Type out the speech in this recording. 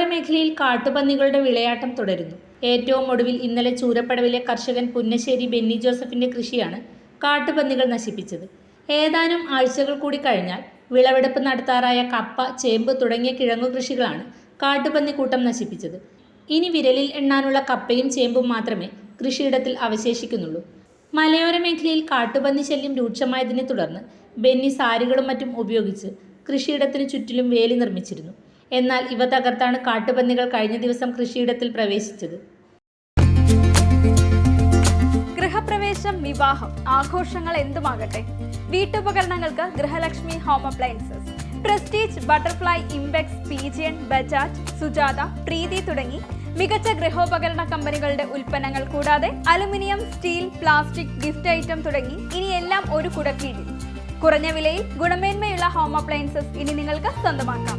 മേഖലയിൽ കാട്ടുപന്നികളുടെ വിളയാട്ടം തുടരുന്നു. ഏറ്റവും ഒടുവിൽ ഇന്നലെ ചൂരപ്പടവിലെ കർഷകൻ പുന്നശ്ശേരി ബെന്നി ജോസഫിന്റെ കൃഷിയാണ് കാട്ടുപന്നികൾ നശിപ്പിച്ചത്. ഏതാനും ആഴ്ചകൾ കൂടി കഴിഞ്ഞാൽ വിളവെടുപ്പ് നടത്താറായ കപ്പ ചേമ്പ് തുടങ്ങിയ കിഴങ്ങു കൃഷികളാണ് കാട്ടുപന്നിക്കൂട്ടം നശിപ്പിച്ചത്. ഇനി വിരലിൽ എണ്ണാനുള്ള കപ്പയും ചേമ്പും മാത്രമേ കൃഷിയിടത്തിൽ അവശേഷിക്കുന്നുള്ളൂ. മലയോര മേഖലയിൽ കാട്ടുപന്നി ശല്യം രൂക്ഷമായതിനെ തുടർന്ന് ബെന്നി സാരികളും മറ്റും ഉപയോഗിച്ച് കൃഷിയിടത്തിന് ചുറ്റിലും വേലി നിർമ്മിച്ചിരുന്നു. എന്നാൽ ഇവ തകർത്താണ് കാട്ടുപന്നികൾ കഴിഞ്ഞ ദിവസം കൃഷിയിടത്തിൽ പ്രവേശിച്ചത്. ഗൃഹപ്രവേശം വിവാഹം ആഘോഷങ്ങൾ എന്തുമാകട്ടെ? വീട്ടുപകരണങ്ങൾക്ക് Grihalakshmi home appliances Prestige Butterfly ഇംബെക്സ് Pigeon Bajaj Sujata Preethi തുടങ്ങി മികച്ച ഗൃഹോപകരണ കമ്പനികളുടെ ഉൽപ്പന്നങ്ങൾ കൂടാതെ aluminium steel plastic gift item തുടങ്ങി ഇനി എല്ലാം ഒരു കുടക്കീഴിൽ. കുറഞ്ഞ വിലയിൽ ഗുണമേന്മയുള്ള ഹോം അപ്ലയൻസസ് ഇനി നിങ്ങൾക്ക് സ്വന്തമാക്കാം.